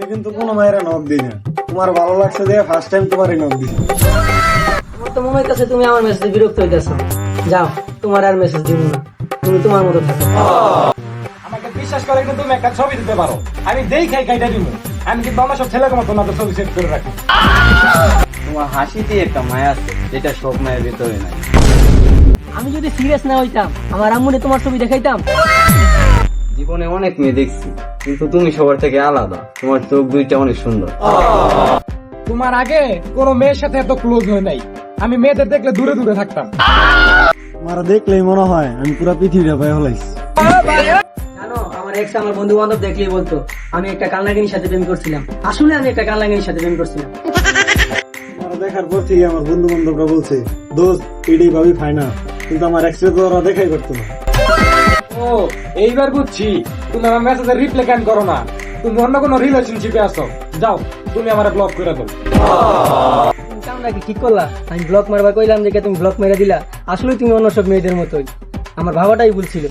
আমি কিন্তু কোনো মায়ের নখ দিই না। তোমার ভালো লাগছে দিয়ে ফার্স্ট টাইম তোমারই নখ দিই। আমার তো মনে হইতেছে তুমি আমার মেসেজে বিরক্ত হইতেছো। যাও তোমার আর মেসেজ দিব না। তুমি তোমার মতো থাকো। আমাকে বিশ্বাস করে কিন্তু তুমি একটা ছবি দিতে পারো। আমি দেখাই কাইটা দিব। আমি কিন্তু আমার সব ছেলেকে মতো না ছবি সেট করে রাখি। তোমার হাসিতে একটা মায়া আছে যেটা সব মায়ের ভিতরে নাই। আমি যদি সিরিয়াস না হইতাম আমার আম্মুনে তোমার ছবি দেখাইতাম। জীবনে অনেক মেয়ে দেখছি কিন্তু তুমি সবার থেকে আলাদা। তোমার চোখ দুইটা অনেক সুন্দর। তোমার আগে কোনো মেয়ের সাথে এত ক্লোজ হয়ে নাই। আমি মেয়েদের দেখলে দূরে দূরে থাকতাম। আমার দেখলেই মনে হয় আমি পুরো পৃথিবীটা পাই হলাইছি জানো আমার এক্স আমার বন্ধু বান্ধব দেখলেই বলতো আমি একটা কালনাগিনীর সাথে প্রেম করছিলাম। আসলে আমি একটা কালনাগিনীর সাথে প্রেম করছিলাম। দেখার পর থেকে আমার বন্ধু বান্ধবরা বলছে দোস্ত এটাই ভাবি ফাইনা কিন্তু আমার এক্সরে তো ওরা দেখাই করতো না। ও, এইবার বুঝছি। তুমি আমার মেসেজের রিপ্লাই কেন করো না। তুমি অন্য কোনো রিলেশনশিপে আছো। যাও, তুমি আমার ব্লক করে দাও। কামটা কি করলা? আমি ব্লক মারবার কইলাম যে তুমি ব্লক মেরে দিলা। আসলে তুমি অন্য সব মেয়েদের মতোই। আমার ভাবাটাই ভুল ছিল।